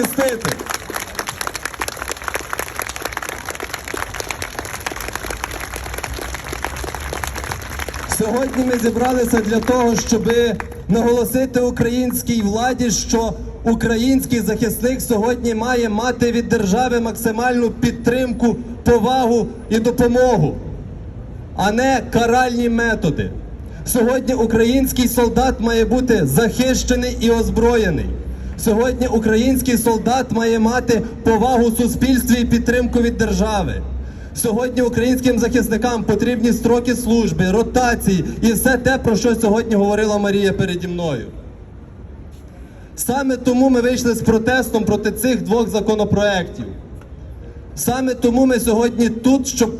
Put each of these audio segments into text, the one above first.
захистити. Сьогодні ми зібралися для того, щоб наголосити українській владі, що український захисник сьогодні має мати від держави максимальну підтримку, повагу і допомогу, а не каральні методи. Сьогодні український солдат має бути захищений і озброєний. Сьогодні український солдат має мати повагу суспільстві і підтримку від держави. Сьогодні українським захисникам потрібні строки служби, ротації і все те, про що сьогодні говорила Марія переді мною. Саме тому ми вийшли з протестом проти цих двох законопроєктів. Саме тому ми сьогодні тут, щоб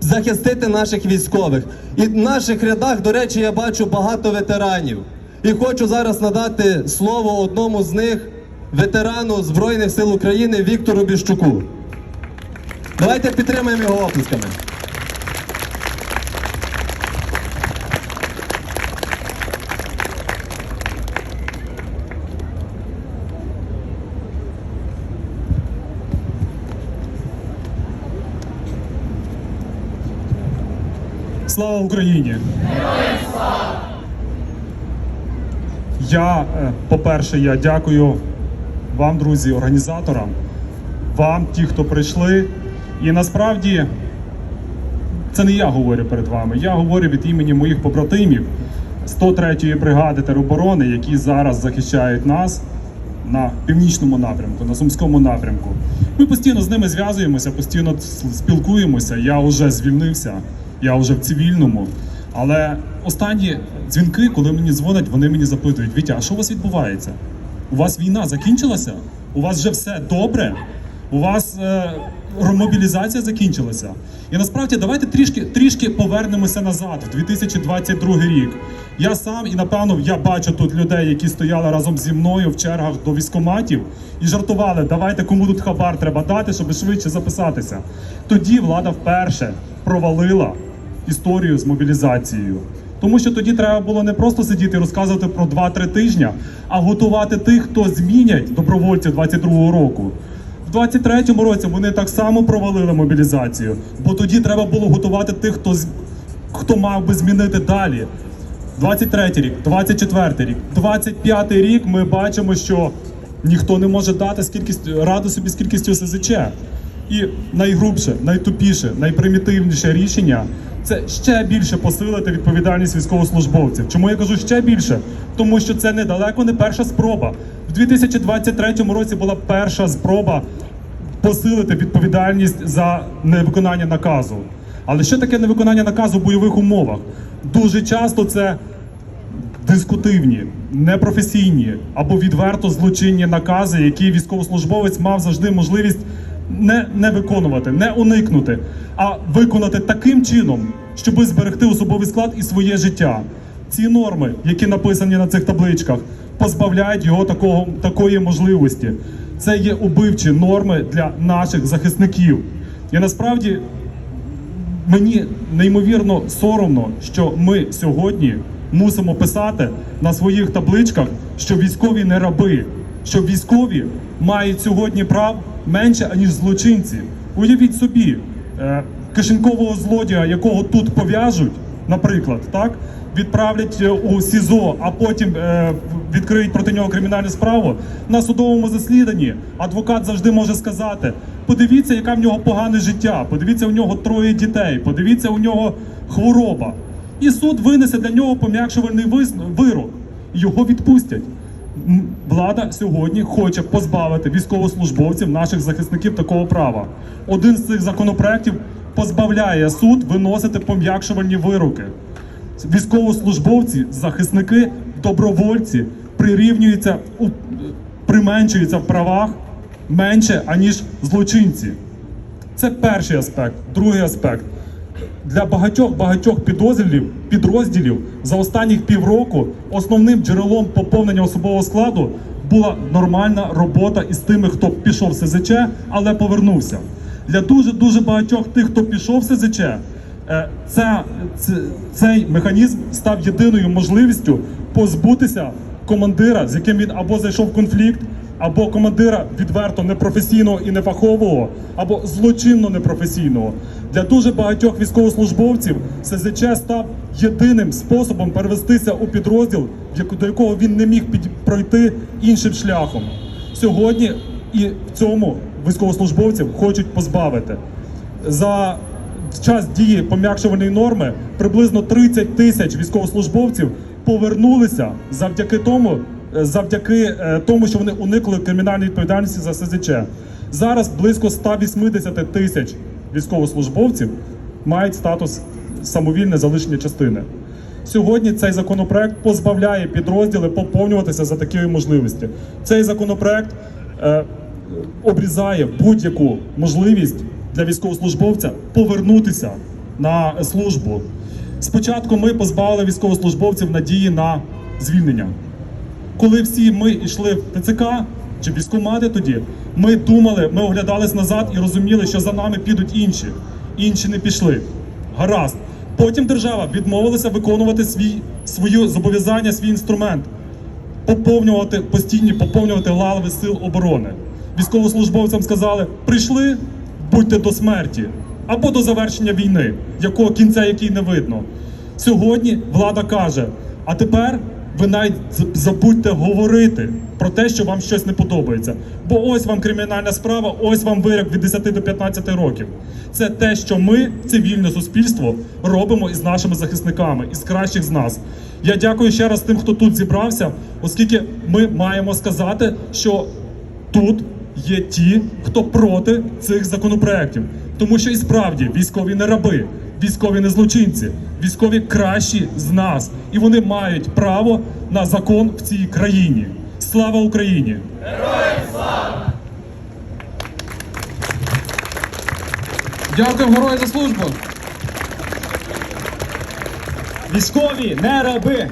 захистити наших військових. І в наших рядах, до речі, я бачу багато ветеранів. І хочу зараз надати слово одному з них, ветерану Збройних сил України Віктору Біщуку. Давайте підтримаємо його оплесками. Слава Україні! Я, е, по-перше, я дякую вам, друзі, організаторам, вам, ті, хто прийшли. І насправді це не я говорю перед вами. Я говорю від імені моїх побратимів 103-ї бригади тероборони, які зараз захищають нас на північному напрямку, на сумському напрямку. Ми постійно з ними зв'язуємося, постійно спілкуємося. Я вже звільнився, я вже в цивільному. Але останні дзвінки, коли мені дзвонять, вони мені запитують: Вітя, а що у вас відбувається? У вас війна закінчилася? У вас вже все добре? У вас е, мобілізація закінчилася. І насправді давайте трішки трішки повернемося назад, в 2022 рік. Я сам і напевно я бачу тут людей, які стояли разом зі мною в чергах до військоматів і жартували, давайте кому тут хабар треба дати, щоб швидше записатися. Тоді влада вперше провалила історію з мобілізацією. Тому що тоді треба було не просто сидіти і розказувати про 2-3 тижня, а готувати тих, хто змінять добровольців 22-го року. В 23-му році вони так само провалили мобілізацію, бо тоді треба було готувати тих, хто хто мав би змінити далі. 23 рік, 24 рік, 25 рік ми бачимо, що ніхто не може дати з кількістю ради собі з кількістю СЗЧ. І найгрубше, найтупіше, найпримітивніше рішення це ще більше посилити відповідальність військовослужбовців. Чому я кажу ще більше? Тому що це недалеко не перша спроба. В 2023 році була перша спроба посилити відповідальність за невиконання наказу. Але що таке невиконання наказу в бойових умовах? Дуже часто це дискутивні, непрофесійні або відверто злочинні накази, які військовослужбовець мав завжди можливість не, не виконувати, не уникнути, а виконати таким чином, щоб зберегти особовий склад і своє життя. Ці норми, які написані на цих табличках, позбавляють його такого, такої можливості. Це є убивчі норми для наших захисників. І насправді мені неймовірно соромно, що ми сьогодні мусимо писати на своїх табличках, що військові не раби, що військові мають сьогодні прав менше аніж злочинці. Уявіть собі, е, кишенькового злодія, якого тут пов'яжуть, наприклад, так. Відправлять е, у СІЗО, а потім е, відкриють проти нього кримінальну справу на судовому засіданні. Адвокат завжди може сказати: подивіться, яка в нього погане життя, подивіться, у нього троє дітей, подивіться, у нього хвороба. І суд винесе для нього пом'якшувальний вирок. Його відпустять. Влада сьогодні хоче позбавити військовослужбовців, наших захисників такого права. Один з цих законопроєктів позбавляє суд виносити пом'якшувальні вироки. Військовослужбовці, захисники, добровольці прирівнюються применшуються в правах менше аніж злочинці. Це перший аспект. Другий аспект. Для багатьох багатьох підрозділів, підрозділів за останніх півроку основним джерелом поповнення особового складу була нормальна робота із тими, хто пішов в СЗЧ, але повернувся. Для дуже дуже багатьох тих, хто пішов в СЗЧ, е, ця, цей механізм став єдиною можливістю позбутися командира, з яким він або зайшов в конфлікт, або командира відверто непрофесійного і нефахового, або злочинно непрофесійного. Для дуже багатьох військовослужбовців СЗЧ став єдиним способом перевестися у підрозділ, до якого він не міг пройти іншим шляхом. Сьогодні і в цьому військовослужбовців хочуть позбавити. За час дії пом'якшувальної норми приблизно 30 тисяч військовослужбовців повернулися завдяки тому, завдяки е, тому, що вони уникли кримінальної відповідальності за СЗЧ. Зараз близько 180 тисяч військовослужбовців мають статус самовільне залишення частини. Сьогодні цей законопроект позбавляє підрозділи поповнюватися за такої можливості. Цей законопроект е, обрізає будь-яку можливість для військовослужбовця повернутися на службу. Спочатку ми позбавили військовослужбовців надії на звільнення. Коли всі ми йшли в ТЦК чи військкомати тоді, ми думали, ми оглядались назад і розуміли, що за нами підуть інші. Інші не пішли. Гаразд. Потім держава відмовилася виконувати свій, свої зобов'язання, свій інструмент поповнювати постійні поповнювати лави сил оборони. Військовослужбовцям сказали: прийшли, будьте до смерті або до завершення війни, якого кінця який не видно. Сьогодні влада каже: а тепер ви навіть забудьте говорити про те, що вам щось не подобається. Бо ось вам кримінальна справа, ось вам вирок від 10 до 15 років. Це те, що ми, цивільне суспільство, робимо із нашими захисниками, із кращих з нас. Я дякую ще раз тим, хто тут зібрався, оскільки ми маємо сказати, що тут є ті, хто проти цих законопроєктів. Тому що і справді військові не раби, військові не злочинці, військові кращі з нас, і вони мають право на закон в цій країні. Слава Україні! Дякуємо герої за службу. Військові не раби.